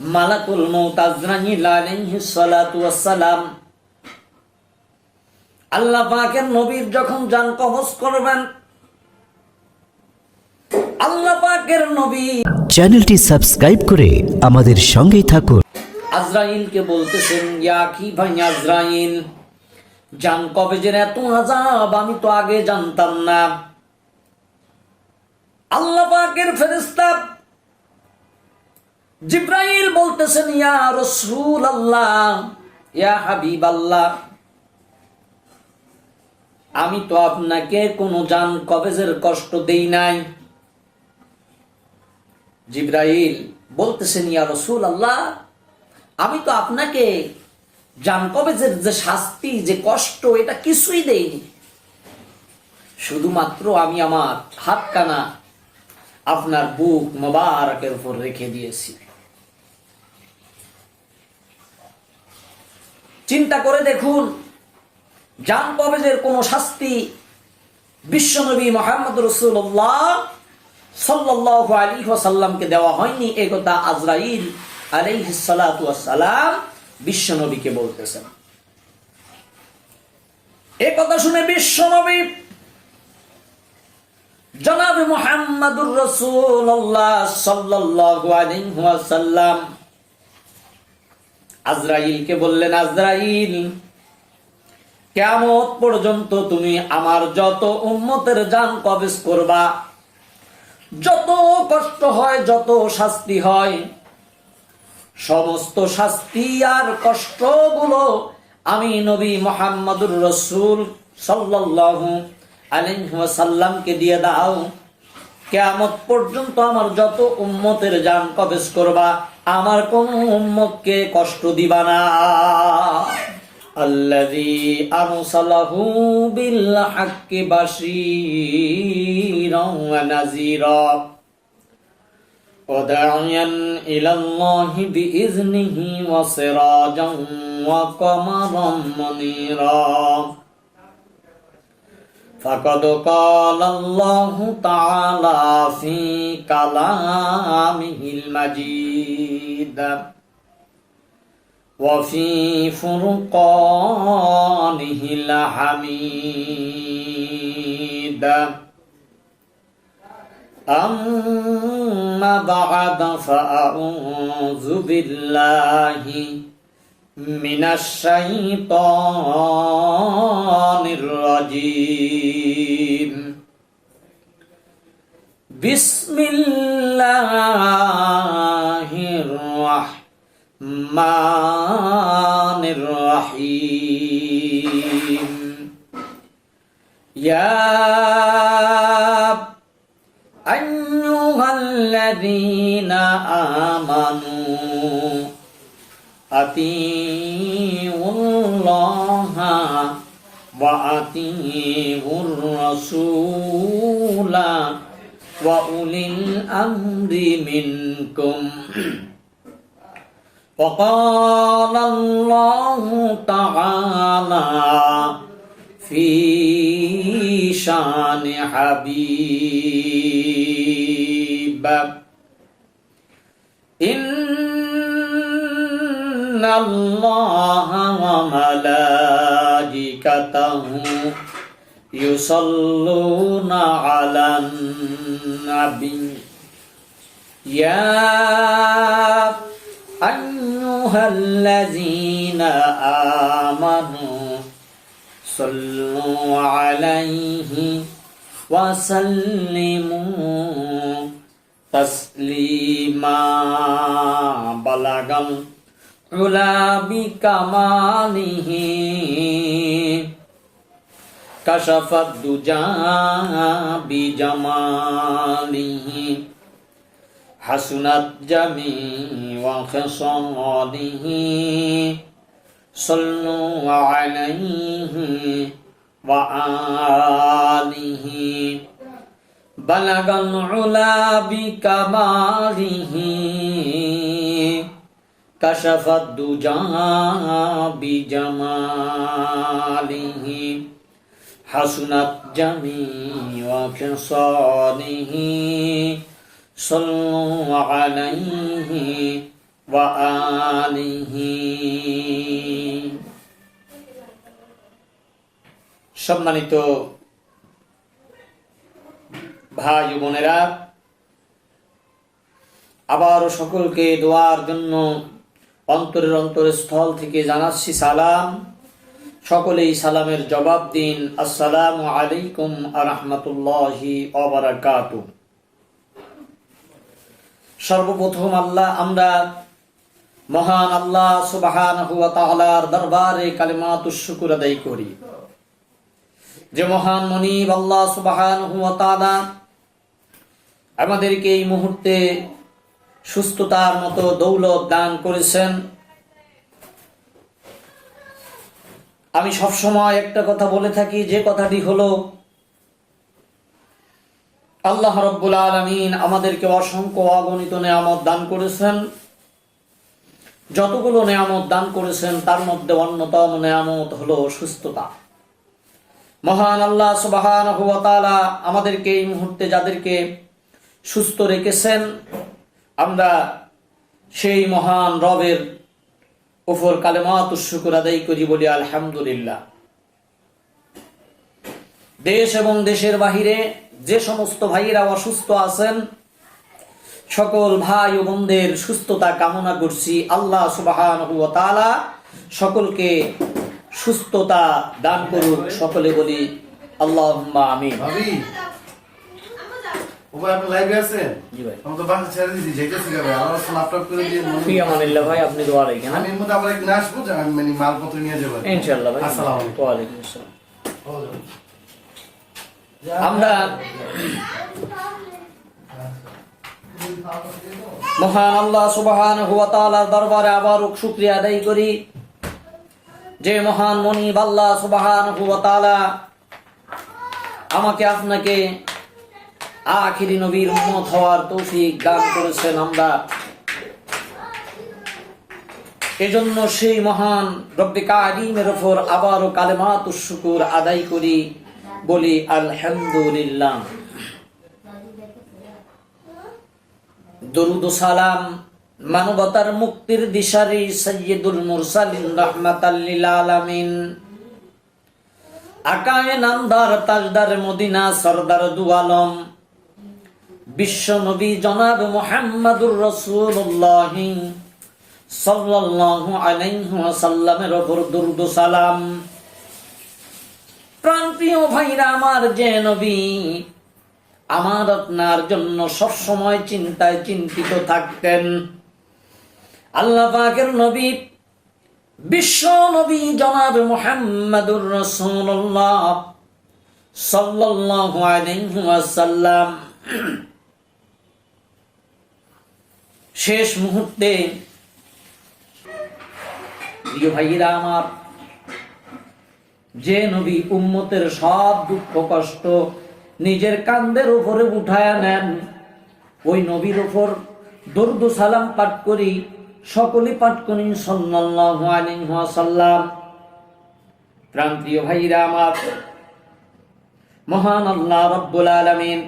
মালাকুল মৌত আজরাইল আলাইহিস সালাতু ওয়াসসালাম। আল্লাহ পাকের নবীর যখন যান কবজ করবেন আল্লাহ পাকের নবী চ্যানেলটি সাবস্ক্রাইব করে আমাদের সঙ্গেই থাকুন। আজরাইলকে বলতেছেন ইয়া কি ভাই আজরাইল জান কবেজের এত আজাব আমি তো আগে জানতাম না। আল্লাহ পাকের ফেরেশতা জিব্রাইল বলতেছেন, ইয়া রাসূল আল্লাহ ইয়া হাবিব আল্লাহ আমি তো আপনাকে কোনো জান কবেজের কষ্ট দেই নাই। জিব্রাইল বলতেছেন, ইয়া রসুল আল্লাহ আমি তো আপনাকে জান কবেজের যে শাস্তি, যে কষ্ট, এটা কিছুই দেইনি। শুধুমাত্র আমি আমার হাতকানা আপনার বুক মোবারকের উপর রেখে দিয়েছি। চিন্তা করে দেখুন, জান কবেজের কোন শাস্তি বিশ্বনবী মোহাম্মদ রসুল্লাহ সাল্লাহ আলী সাল্লামকে দেওয়া হয়নি। এ কথা আজরাইল আলাইহিসালাম বিশ্বনবীকে বলতেছেন। এ কথা শুনে বিশ্বনবী জনাব মোহাম্মদুর রসুল্লাহ সাল্লাহ আলাইসাল্লাম আজরাইলকে বললেন, আজরাইল কেমত পর্যন্ত তুমি আমার যত উন্মতের যান কবেজ করবা, যত কষ্ট হয়, যত শাস্তি হয়, সমস্ত শাস্তি আর কষ্টগুলো আমি নবী মোহাম্মদুর রসুল সাল্লাল্লাহু আলাইহি সাল্লামকে দিয়ে দাও। কেয়ামত পর্যন্ত আমার যত উম্মতের যান কবেজ করবা আমার কোন উম্মতকে কষ্ট দিবা না الذي أرسله بالحق بشيرا ونذيرا وداعيا إلى الله بإذنه وسراجا وقمرا منيرا فقد قال الله تعالى في كلامه المجيد وفي فرقانه الحميد أما بعد فأعوذ بالله من الشيطان الرجيم بسم الله الرحمن الرحمن الرحيم يا أيها الذين آمنوا أطيعوا الله وأطيعوا الرسول وأولي الأمر منكم وقال الله تعالى في شان حبيب. إن الله وملائكته يصلون على النبي. يا أيها الذين آمنوا صلوا عليه وسلموا تسليما بلغ العلا بكماله كشف الدجى بجماله حسنت جميع خصاله صلوا عليه وآله. بلغ العلا بكماله. كشف الدجى بجماله. حسنت جميع خصاله صلوا عليه وآله সম্মানিত ভাই ও বোনেরা আবারও সকলকে দোয়ার জন্য অন্তরের অন্তরের স্থল থেকে জানাচ্ছি সালাম সকলেই সালামের জবাব দিন আসসালামু আলাইকুম আরহামতুল্লাহি অবরাকাতু সর্বপ্রথম আল্লাহ, আমরা মহান আল্লাহ সুবাহান হুয়া তাআলার দরবারে কালিমাতুশ শুকুর আদায় করি। যে মহান মনিব আল্লাহ সুবাহান হুয়া তাআলা আমাদেরকে এই মুহূর্তে সুস্থতার মতো দৌলত দান করেছেন। আমি সবসময় একটা কথা বলে থাকি, যে কথাটি হলো আল্লাহ রব্বুল আলমিন আমাদেরকে অসংখ্য অগণিত নেয়ামত দান করেছেন। যতগুলো নেয়ামত দান করেছেন, তার মধ্যে অন্যতম নেয়ামত হলো সুস্থতা। মহান আল্লাহ সুবাহান আমাদেরকে এই মুহূর্তে যাদেরকে সুস্থ রেখেছেন, আমরা সেই মহান রবের উপর কালেমাত শুকুর আদায় করি বলি আলহামদুলিল্লাহ। দেশ এবং দেশের বাহিরে যে সমস্ত ভাইয়েরা অসুস্থ আছেন সকল ভাই ও বোনদের সুস্থতা কামনা করছি। আল্লাহ সুবাহান সকলকে সুস্থতা দান করুক সকলে বলি আল্লাহ আমি যাইতেছি ভাই মনে- আপনি দোয়া রেখেন। ভাই। আসসালাম আমরা মহান আল্লাহ সুবহান হুয়া তাআলার দরবারে আবার শুকরিয়া আদায় করি। যে মহান মনিব আল্লাহ সুবহান হুয়া তাআলা আমাকে আপনাকে আখিরি নবীর উম্মত হওয়ার তৌফিক দান করেছেন আমরা। এজন্য সেই মহান রব্বে কারিমের ওপর আবারও কালেমাত শুকুর আদায় করি। বলি, আলহামদুলিল্লাহ। দরুদ সালাম মানবতার মুক্তির দিশারি সৈয়দুল মুরসালিন রহমাতাল্লিল আলামিন। আকায়ে নামদার তাজদার মদিনা সরদার দু আলম। বিশ্ব নবী জনাব মোহাম্মদুর রসুল্লাহ সাল্লাল্লাহু আলাইহি ওয়াসাল্লামের ওপর দরুদ সালাম। প্রাণপ্রিয় ভাইরা, আমার যে নবী, আমার আপনার জন্য সব সময় চিন্তায় চিন্তিত থাকতেন। আল্লাহ পাকের নবী, বিশ্ব নবী জনাব মুহাম্মাদুর রাসূলুল্লাহ সাল্লাল্লাহু আলাইহি ওয়াসাল্লাম। শেষ মুহূর্তে, প্রিয় ভাইয়েরা আমার যে নবী উম্মতের সব দুঃখ কষ্ট নিজের কান্দের উপরে উঠায়া নেন। ওই নবীর উপর দরুদ সালাম পাঠ করি সকলে পাঠ করি ওয়াসাল্লাম। প্রান্তীয় ভাইরা আমার, মহান আল্লাহ রব্বুল আলামিন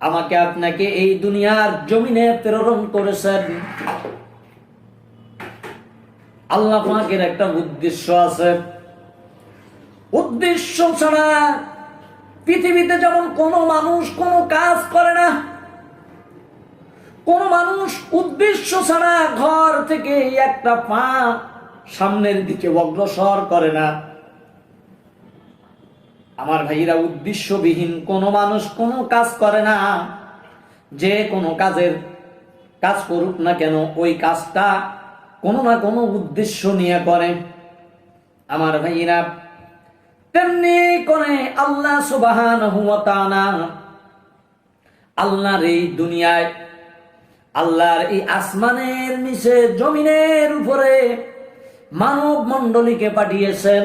আমাকে আপনাকে এই দুনিয়ার জমিনে প্রেরণ করেছেন। আল্লাহ পাকের একটা উদ্দেশ্য আছে। উদ্দেশ্য ছাড়া পৃথিবীতে যেমন কোনো মানুষ কোনো কাজ করে না, কোন মানুষ উদ্দেশ্য ছাড়া ঘর থেকে একটা পা সামনের দিকে অগ্রসর করে না। আমার ভাইরা উদ্দেশ্যবিহীন কোনো মানুষ কোনো কাজ করে না। যে কোনো কাজের কাজ করুক না কেন, ওই কাজটা কোনো না কোনো উদ্দেশ্য নিয়ে করে। আমার ভাইরা তেমনি করে আল্লাহ সুবাহান আল্লাহর এই দুনিয়ায়, আল্লাহর এই আসমানের নিচে জমিনের উপরে মানব মণ্ডলীকে পাঠিয়েছেন।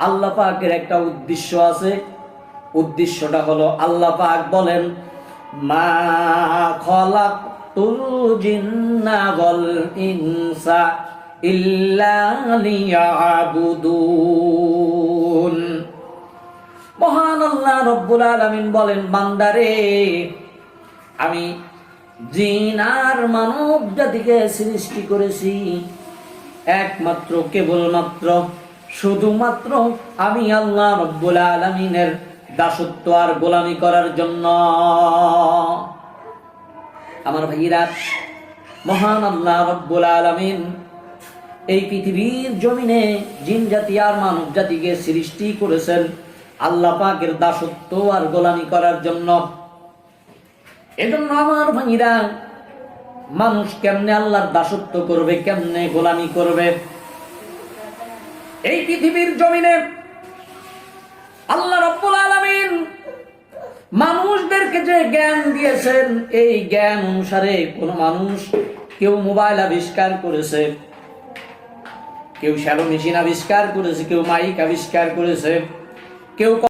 আল্লাহ পাকের একটা উদ্দেশ্য আছে। উদ্দেশ্যটা হলো আল্লাহ পাক বলেন, মা খলাক তুল জিন্না ইনসা মহান আল্লাহ রব্বুল আলামিন বলেন, বান্দারে, আমি জিন আর মানব জাতিকে সৃষ্টি করেছি, একমাত্র, কেবলমাত্র, শুধুমাত্র আমি আল্লাহ রব্বুল আলমিনের দাসত্ব আর গোলামি করার জন্য। আমার ভাইরা, মহান আল্লাহ রব্বুল আলমিন এই পৃথিবীর জমিনে জিন জাতি আর মানব জাতিকে সৃষ্টি করেছেন আল্লাহ পাকের দাসত্ব আর গোলামি করার জন্য। এজন্য আমার ভাইরা, মানুষ কেমনে আল্লাহর দাসত্ব করবে, কেমনে গোলামি করবে? এই পৃথিবীর জমিনে আল্লাহ রব্বুল আলামিন মানুষদেরকে যে জ্ঞান দিয়েছেন, এই জ্ঞান অনুসারে কোন মানুষ কেউ মোবাইল আবিষ্কার করেছে। কেউ শ্যালো মেশিন আবিষ্কার করেছে কেউ মাইক আবিষ্কার করেছে কেউ